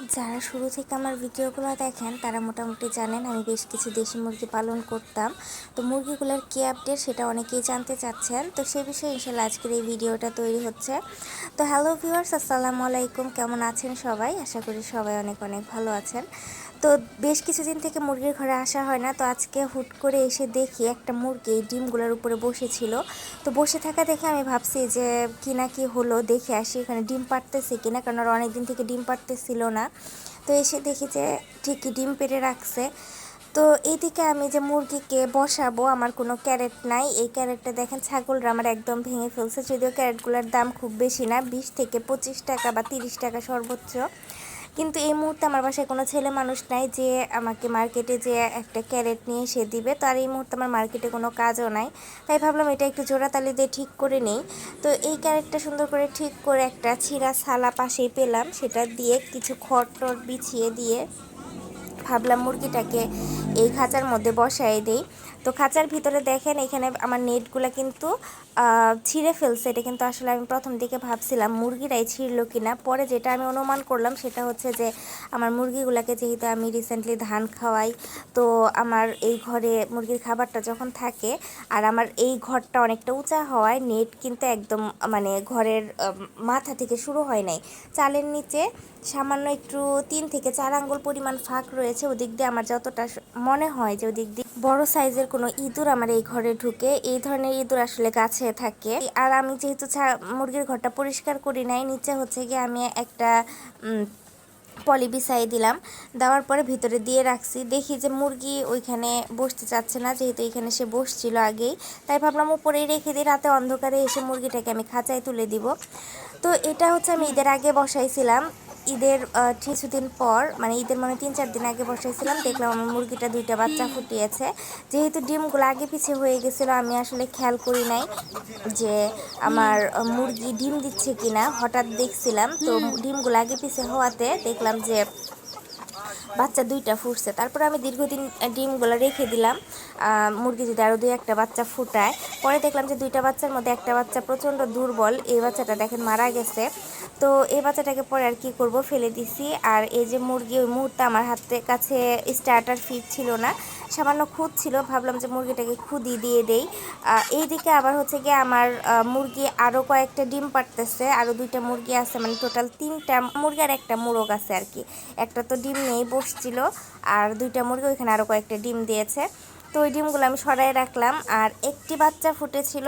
যারা শুরু থেকে আমার ভিডিওগুলো দেখেন, তারা মোটামুটি জানেন আমি বেশ কিছু দেশি মুরগি পালন করতাম। তো মুরগিগুলোর কী আপডেট সেটা অনেকেই জানতে চাচ্ছেন। তো সে বিষয়ে ইনশাল্লাহ আজকের এই ভিডিওটা তৈরি হচ্ছে। তো হ্যালো ভিউয়ার্স আসসালামু আলাইকুম। কেমন আছেন সবাই? আশা করি সবাই অনেক অনেক ভালো আছেন। তো বেশ কিছুদিন থেকে মুরগির ঘরে আসা হয় না। তো আজকে হুট করে এসে দেখি একটা মুরগি ডিমগুলোর উপরে বসেছিল। তো বসে থাকা দেখে আমি ভাবছি যে কি না কি হলো, দেখে আসি এখানে ডিম পাড়তেছে কিনা। কারণ অনেকদিন থেকে ডিম পাড়তেছিল না। তো এসে দেখি যে ঠিকই ডিম পেড়ে রাখছে। তো এইদিকে আমি যে মুরগিকে বসাবো, আমার কোনো ক্যারেট নাই। এই ক্যারেটটা দেখেন ছাগলরা আমার একদম ভেঙে ফেলছে, যদিও ক্যারেটগুলোর দাম খুব বেশি না, বিশ থেকে পঁচিশ টাকা বা তিরিশ টাকা সর্বোচ্চ। কিন্তু এই মুহূর্তে আমার বাসায় কোনো ছেলে মানুষ নাই যে আমাকে মার্কেটে যে একটা ক্যারেট নিয়ে এসে দিবে। তো আর এই মুহূর্তে আমার মার্কেটে কোনো কাজও নাই। তাই ভাবলাম এটা একটু জোড়াতালি দিয়ে ঠিক করে নেই। তো এই ক্যারেটটা সুন্দর করে ঠিক করে একটা ছিঁড়া ছালা পাশেই পেলাম। সেটা দিয়ে কিছু খড় টড় বিছিয়ে দিয়ে ভাবলাম মুরগিটাকে এই খাঁচার মধ্যে বসাই দিই। তো খাঁচার ভিতরে দেখেন, এখানে আমার নেটগুলো কিন্তু ছিঁড়ে ফেলছে। এটা কিন্তু আসলে আমি প্রথম দিকে ভাবছিলাম মুরগিরাই ছিঁড়লো কিনা। পরে যেটা আমি অনুমান করলাম সেটা হচ্ছে যে, আমার মুরগিগুলোকে যেহেতু আমি রিসেন্টলি ধান খাওয়াই, তো আমার এই ঘরে মুরগির খাবারটা যখন থাকে, আর আমার এই ঘরটা অনেকটা উঁচা হওয়ায় নেট কিন্তু একদম মানে ঘরের মাথা থেকে শুরু হয় নাই। চালের নিচে সামান্য একটু তিন থেকে চার আঙ্গুল পরিমাণ ফাঁক রয়েছে ওদিক দিয়ে আমার যতটা মনে হয় যে ওদিক দিয়ে। বড় সাইজের কোনো ইঁদুর আমার এই ঘরে ঢুকে, এই ধরনের ইঁদুর আসলে গাছে থাকে। আর আমি যেহেতু মুরগির ঘরটা পরিষ্কার করি নাই, নিচে হচ্ছে গিয়ে আমি একটা পলি বিছাই দিলাম। দেওয়ার পরে ভিতরে দিয়ে রাখছি। দেখি যে মুরগি ওইখানে বসতে চাচ্ছে না, যেহেতু এখানে সে বসছিল আগেই। তাই ভাবলাম উপরেই রেখে দিই, রাতে অন্ধকারে এসে মুরগিটাকে আমি খাঁচায় তুলে দিব। তো এটা হচ্ছে আমি ঈদের আগে বসাইছিলাম। ঈদের কিছুদিন পর মানে ঈদের মানে তিন চার দিন আগে বসাইছিলাম, দেখলাম আমার মুরগিটা দুইটা বাচ্চা ফুটিয়েছে। যেহেতু ডিমগুলো আগে পিছিয়ে হয়ে গেছিল, আমি আসলে খেয়াল করি নাই যে আমার মুরগি ডিম দিচ্ছে কিনা। হঠাৎ দেখছিলাম, তো ডিমগুলো আগে পিছিয়ে হওয়াতে দেখলাম যে বাচ্চা দুইটা ফুটছে। তারপরে আমি দীর্ঘদিন ডিমগুলো রেখে দিলাম মুরগি যদি আরও দুই একটা বাচ্চা ফুটায়। পরে দেখলাম যে দুইটা বাচ্চার মধ্যে একটা বাচ্চা প্রচণ্ড দুর্বল, এই বাচ্চাটা দেখেন মারা গেছে। তো এই বাচ্চাটাকে পরে আর কি করব, ফেলে দিছি। আর এই যে মুরগি, ওই মুহূর্তে আমার হাতের কাছে স্টার্টার ফিট ছিল না, সামান্য খুদ ছিল, ভাবলাম যে মুরগিটাকে খুদি দিয়ে দেই। এই দিকে আবার হচ্ছে গিয়ে আমার মুরগি আরও কয়েকটা ডিম পারতেছে আরও দুইটা মুরগি আছে মানে টোটাল তিনটা মুরগি আর একটা মুরগ আছে আর কি। একটা তো ডিম নেই বসছিল, আর দুইটা মুরগি ওইখানে আরও কয়েকটা ডিম দিয়েছে। তো ওই ডিমগুলো আমি সরাই রাখলাম। আর একটি বাচ্চা ফুটেছিল,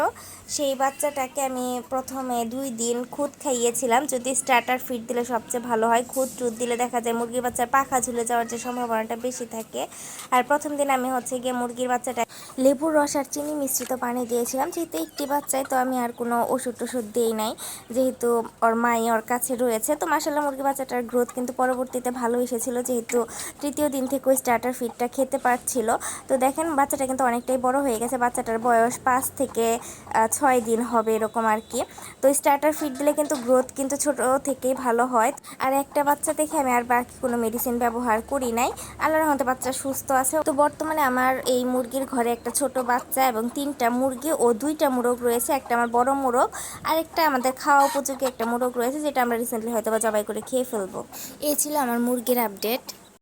সেই বাচ্চাটাকে আমি প্রথমে দুই দিন খুদ খাইয়েছিলাম। যদি স্টার্টার ফিট দিলে সবচেয়ে ভালো হয়, খুদ টুদ দিলে দেখা যায় মুরগির বাচ্চার পাখা ঝুলে যাওয়ার যে সম্ভাবনাটা বেশি থাকে। আর প্রথম দিন আমি হচ্ছে গিয়ে মুরগির বাচ্চাটা লেবুর রস আর চিনি মিশ্রিত পানি দিয়েছিলাম। যেহেতু একটি বাচ্চায়, তো আমি আর কোনো ওষুধ টষুধ দিই নাই। যেহেতু ওর মাই ওর কাছে রয়েছে, তো মাসাল্লাহ মুরগি বাচ্চাটার গ্রোথ কিন্তু পরবর্তীতে ভালো এসেছিল। যেহেতু তৃতীয় দিন থেকে ওই স্টার্টার ফিটটা খেতে পারছিল। তো দেখেন বাচ্চাটা কিন্তু অনেকটাই বড় হয়ে গেছে। বাচ্চাটার বয়স পাঁচ থেকে ছয় দিন হবে এরকম আর কি তো স্টার্টার ফিড দিলে কিন্তু গ্রোথ কিন্তু ছোট থেকেই ভালো হয়। আর একটা বাচ্চা দেখে আমি আর বাকি কোনো মেডিসিন ব্যবহার করি নাই। আল্লাহর রহমতে বাচ্চা সুস্থ আছে। তো বর্তমানে আমার এই মুরগির ঘরে একটা ছোট বাচ্চা এবং তিনটা মুরগি ও দুইটা মোরগ রয়েছে। একটা আমার বড় মোরগ আর একটা আমাদের খাওয়া উপযোগী একটা মোরগ রয়েছে, যেটা আমরা রিসেন্টলি হয়তো বা জবাই করে খেয়ে ফেলব। এই ছিল আমার মুরগির আপডেট